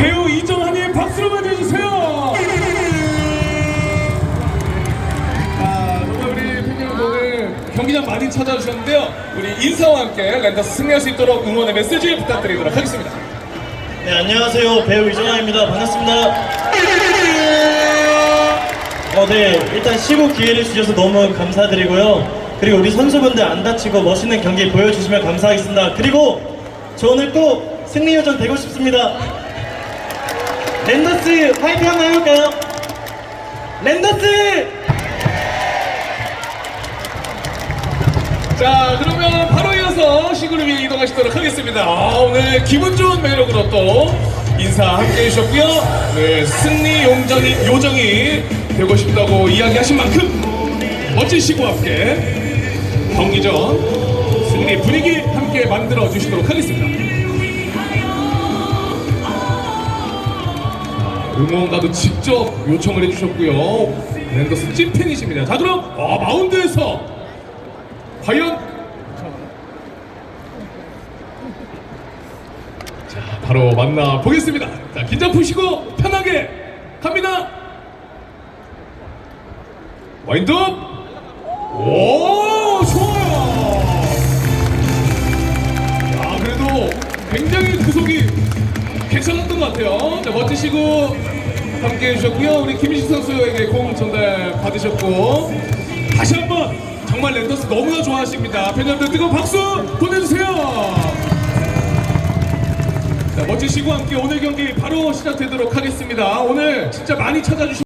배우 이정한님 박수로 맞이해주세요. 아, 우리 팬 여러분 오늘 경기장 많이 찾아주셨는데요. 우리 인사와 함께 랜더스 승리할 수 있도록 응원의 메시지 부탁드리도록 하겠습니다. 네, 안녕하세요. 배우 이정환입니다. 반갑습니다. 어, 네. 일단 시구 기회를 주셔서 너무 감사드리고요. 그리고 우리 선수분들 안 다치고 멋있는 경기 보여주시면 감사하겠습니다. 그리고 저 오늘 꼭 승리 요정 되고 싶습니다. 랜더스 화이팅 한번 해볼까요? 랜더스! 자, 그러면 바로 이어서 위해 이동하시도록 하겠습니다. 아, 오늘 기분 좋은 매력으로 또 인사 함께 해주셨고요. 네, 승리 용정이, 요정이 되고 싶다고 이야기하신 만큼 멋진 시구와 함께 경기 전 승리 분위기 함께 만들어 주시도록 하겠습니다. 응원가도 직접 요청을 해주셨고요. 랜더스 찐팬이십니다. 자, 그럼 어, 마운드에서 과연 자 바로 만나 보겠습니다. 자 긴장 푸시고 편하게 갑니다. 와인드업. 오 좋아요. 야 그래도 굉장히 구속이 괜찮았던 것 같아요. 자 멋지시고 함께 해주셨고요. 우리 김희식 선수에게 공 전달 받으셨고 다시 한번 정말 랜더스 너무나 좋아하십니다. 팬 여러분들 뜨거운 박수 보내주세요. 자 멋지시고 함께 오늘 경기 바로 시작되도록 하겠습니다. 오늘 진짜 많이 찾아주신